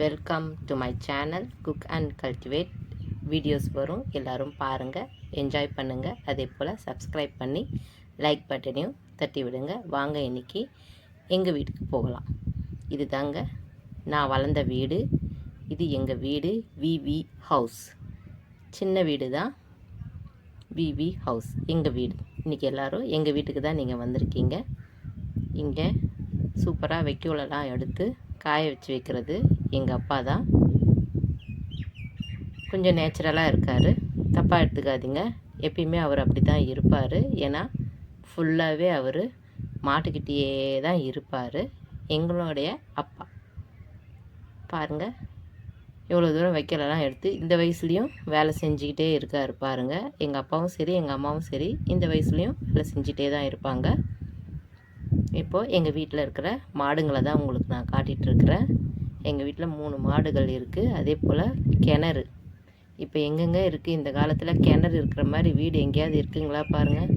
Welcome to my channel cook and cultivate videos வரும். எல்லோரும் பாருங்கள் என்ஜாய் பண்ணுங்கள் அதே போல் சப்ஸ்கிரைப் பண்ணி லைக் பட்டனையும் தட்டி விடுங்க. வாங்க இன்னைக்கு எங்கள் வீட்டுக்கு போகலாம். இது தாங்க நான் வளர்ந்த வீடு. இது எங்கள் வீடு? விவி ஹவுஸ் சின்ன வீடு தான் விவி ஹவுஸ் எங்கள் வீடு. இன்றைக்கி எல்லோரும் எங்கள் வீட்டுக்கு தான் நீங்கள் வந்திருக்கீங்க. இங்கே சூப்பராக வைக்கோலெல்லாம் எடுத்து காய வச்சு வைக்கிறது. எங்கள் அப்பா தான். கொஞ்சம் நேச்சுரலாக இருக்கார். தப்பாக எடுத்துக்காதீங்க. எப்பயுமே அவர் அப்படி தான் இருப்பார். ஏன்னா ஃபுல்லாகவே அவர் மாட்டுக்கிட்டேயே தான் இருப்பார். எங்களுடைய அப்பா. பாருங்கள் இவ்வளோ தூரம் வைக்கலாம் எடுத்து இந்த வயசுலேயும் வேலை செஞ்சுக்கிட்டே இருக்கார் பாருங்கள் எங்கள் அப்பாவும் சரி எங்கள் அம்மாவும் சரி இந்த வயசுலேயும் வேலை செஞ்சுக்கிட்டே தான் இருப்பாங்க. இப்போது எங்கள் வீட்டில் இருக்கிற மாடுங்களை தான் உங்களுக்கு நான் காட்டிகிட்ருக்கிறேன் எங்கள் வீட்டில் மூணு மாடுகள் இருக்குது அதே போல் கிணறு. இப்போ எங்கெங்கே இருக்குது இந்த காலத்தில் கிணறு இருக்கிற மாதிரி வீடு எங்கேயாவது இருக்குங்களா பாருங்கள்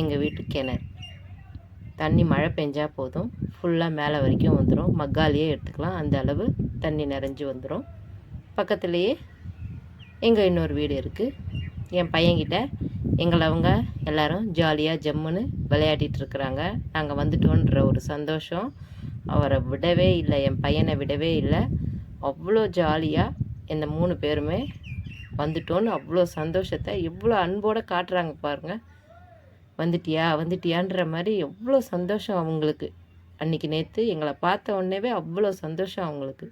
எங்கள் வீட்டு கிணறு. தண்ணி மழை பெஞ்சால் போதும். ஃபுல்லாக மேலே வரைக்கும் வந்துடும் மக்காலேயே எடுத்துக்கலாம். அந்த அளவு தண்ணி நிறைஞ்சு வந்துடும் பக்கத்துலேயே எங்கள் இன்னொரு வீடு இருக்குது என் பையன்கிட்ட எங்களை அவங்க எல்லோரும் ஜாலியாக ஜம்முன்னு விளையாடிட்டு இருக்கிறாங்க நாங்கள் வந்துட்டோன்ற ஒரு சந்தோஷம். அவரை விடவே இல்லை என் பையனை விடவே இல்லை. அவ்வளோ ஜாலியாக இந்த மூணு பேருமே வந்துட்டோன்னு அவ்வளோ சந்தோஷத்தை எவ்வளோ அன்போடு காட்டுறாங்க பாருங்கள் வந்துட்டியா வந்துட்டியான்ற மாதிரி எவ்வளோ சந்தோஷம் அவங்களுக்கு. அன்றைக்கி நேற்று எங்களை பார்த்த உடனேவே அவ்வளோ சந்தோஷம் அவங்களுக்கு.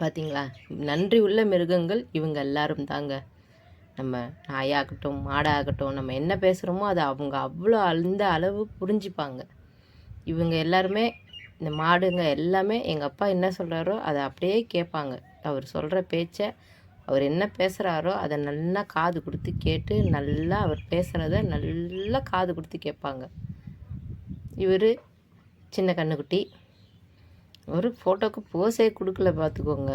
பார்த்தீங்களா நன்றி உள்ள மிருகங்கள் இவங்க எல்லாரும் தாங்க. நம்ம நாயாகட்டும் மாடாகட்டும் நம்ம என்ன பேசுகிறோமோ அதை அவங்க அவ்வளோ அந்த அளவு புரிஞ்சுப்பாங்க. இவங்க எல்லாருமே இந்த மாடுங்க எல்லாமே எங்கள் அப்பா என்ன சொல்கிறாரோ அதை அப்படியே கேட்பாங்க. அவர் சொல்கிற பேச்சை அவர் என்ன பேசுகிறாரோ அதை நல்லா காது கொடுத்து கேட்டு நல்லா அவர் பேசுகிறத நல்லா காது கொடுத்து கேட்பாங்க. இவர் சின்ன கண்ணுக்குட்டி. ஒரு ஃபோட்டோக்கு போஸே கொடுக்கல பார்த்துக்கோங்க.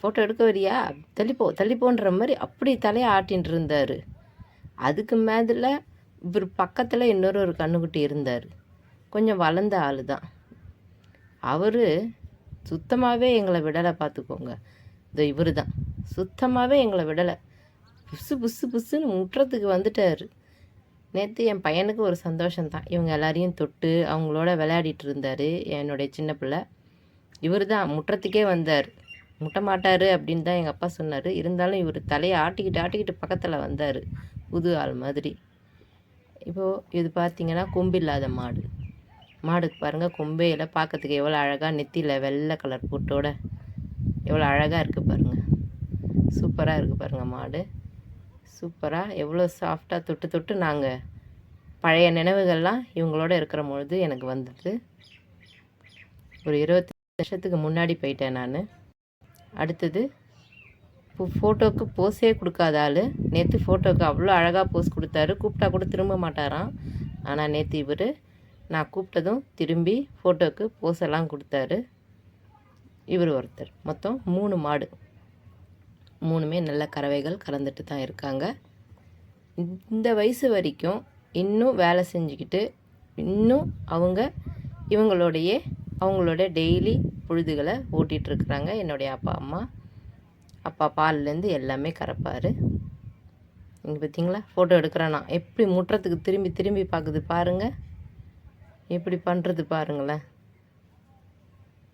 ஃபோட்டோ எடுக்க வரியா? தள்ளிப்போ தள்ளிப்போன்ற மாதிரி அப்படி தலையை ஆட்டின்ட்டு இருந்தார் அதுக்கு மேதில் இவர் பக்கத்தில் இன்னொரு ஒரு கண்ணுக்குட்டி இருந்தார். கொஞ்சம் வளர்ந்த ஆள் தான் அவர் சுத்தமாகவே எங்களை விடலை பார்த்துக்கோங்க இந்த இவர் தான் சுத்தமாகவே எங்களை விடலை. புசு புசு புசுன்னு முட்டுறதுக்கு வந்துட்டார். நேற்று என் பையனுக்கு ஒரு சந்தோஷம் தான் இவங்க எல்லாரையும் தொட்டு அவங்களோட விளையாடிட்டு இருந்தார் என்னுடைய சின்ன பிள்ளை. இவர் தான் முட்டுறதுக்கே வந்தார். முட்ட மாட்டார் அப்படின்னு தான் எங்கள் அப்பா சொன்னார். இருந்தாலும் இவர் தலையை ஆட்டிக்கிட்டு ஆட்டிக்கிட்டு பக்கத்தில் வந்தார். புது ஆள் மாதிரி. இப்போது இது பார்த்திங்கன்னா கொம்பு இல்லாத மாடு. மாடுக்கு பாருங்கள் கொம்பையில் பார்க்கறதுக்கு எவ்வளோ அழகாக நெத்தியில் வெள்ளை கலர் பூட்டோட எவ்வளோ அழகாக இருக்குது பாருங்கள் சூப்பராக இருக்குது பாருங்கள் மாடு. சூப்பராக எவ்வளோ சாஃப்டாக தொட்டு தொட்டு நாங்கள் பழைய நினைவுகள்லாம் இவங்களோட இருக்கிற பொழுது எனக்கு வந்தது. ஒரு இருபத்தி வருஷத்துக்கு முன்னாடி போயிட்டேன் நான். அடுத்தது ஃபோட்டோவுக்கு போஸே கொடுக்காத ஆள். நேற்று ஃபோட்டோவுக்கு அவ்வளோ அழகாக போஸ் கொடுத்தாரு. கூப்பிட்டா கூட திரும்ப மாட்டாராம். ஆனால் நேற்று இவர் நான் கூப்பிட்டதும் திரும்பி ஃபோட்டோவுக்கு போஸ் எல்லாம் கொடுத்தாரு. இவர் ஒருத்தர். மொத்தம் மூணு மாடு. மூணுமே நல்ல கறவைகள் கலந்துட்டு தான் இருக்காங்க. இந்த வயசு வரைக்கும் இன்னும் வேலை செஞ்சுக்கிட்டு இன்னும் அவங்க இவங்களோடைய அவங்களோட டெய்லி பொழுதுகளை ஓட்டிகிட்ருக்குறாங்க என்னுடைய அப்பா அம்மா. அப்பா பால்லேருந்து எல்லாமே கறப்பார் இங்கே பார்த்தீங்களா ஃபோட்டோ எடுக்கிறேன்னா எப்படி முட்டுறதுக்கு திரும்பி திரும்பி பார்க்குது பாருங்கள் எப்படி பண்ணுறது பாருங்களேன்.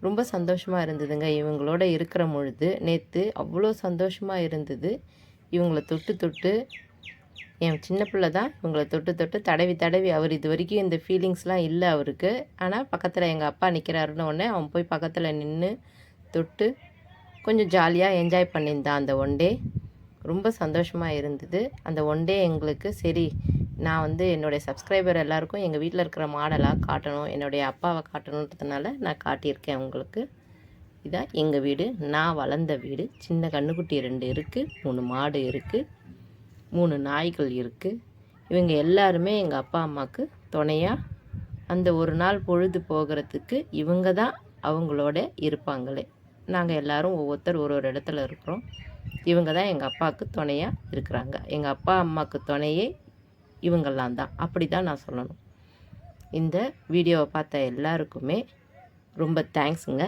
ரொம்ப சந்தோஷமாக இருந்ததுங்க. இவங்களோட இருக்கிற பொழுது நேற்று அவ்வளோ சந்தோஷமாக இருந்தது. இவங்கள தொட்டு தொட்டு என் சின்ன பிள்ளை தான் இவங்களை தொட்டு தொட்டு தடவி தடவி அவர் இது வரைக்கும் இந்த ஃபீலிங்ஸ்லாம் இல்லை அவருக்கு. ஆனால் பக்கத்தில் எங்கள் அப்பா நிற்கிறாருன்னு உடனே அவன் போய் பக்கத்தில் நின்று தொட்டு கொஞ்சம் ஜாலியாக என்ஜாய் பண்ணியிருந்தான் அந்த ஒன் டே ரொம்ப சந்தோஷமாக இருந்தது. அந்த ஒன் டே எங்களுக்கு சரி நான் வந்து என்னுடைய சப்ஸ்கிரைபர் எல்லாருக்கும் எங்கள் வீட்டில் இருக்கிற மாடலாக காட்டணும் என்னுடைய அப்பாவை காட்டணுன்றதுனால நான் காட்டியிருக்கேன் உங்களுக்கு. இதான் எங்கள் வீடு. நான் வளர்ந்த வீடு. சின்ன கண்ணுக்குட்டி ரெண்டு இருக்குது மூணு மாடு இருக்குது மூணு நாய்கள் இருக்குது இவங்க எல்லாருமே எங்கள் அப்பா அம்மாவுக்கு துணையாக அந்த ஒரு நாள் பொழுது போகிறதுக்கு இவங்க தான் அவங்களோட இருப்பாங்களே. நாங்கள் எல்லோரும் ஒவ்வொருத்தர் ஒரு ஒரு இடத்துல இருக்கிறோம். இவங்க தான் எங்கள் அப்பாவுக்கு துணையாக இருக்கிறாங்க. எங்கள் அப்பா அம்மாவுக்கு துணையே இவங்கெல்லாம் தான். அப்படி தான் நான் சொல்லணும். இந்த வீடியோவை பார்த்த எல்லாருக்குமே ரொம்ப தேங்க்ஸுங்க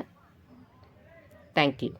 தேங்க்யூ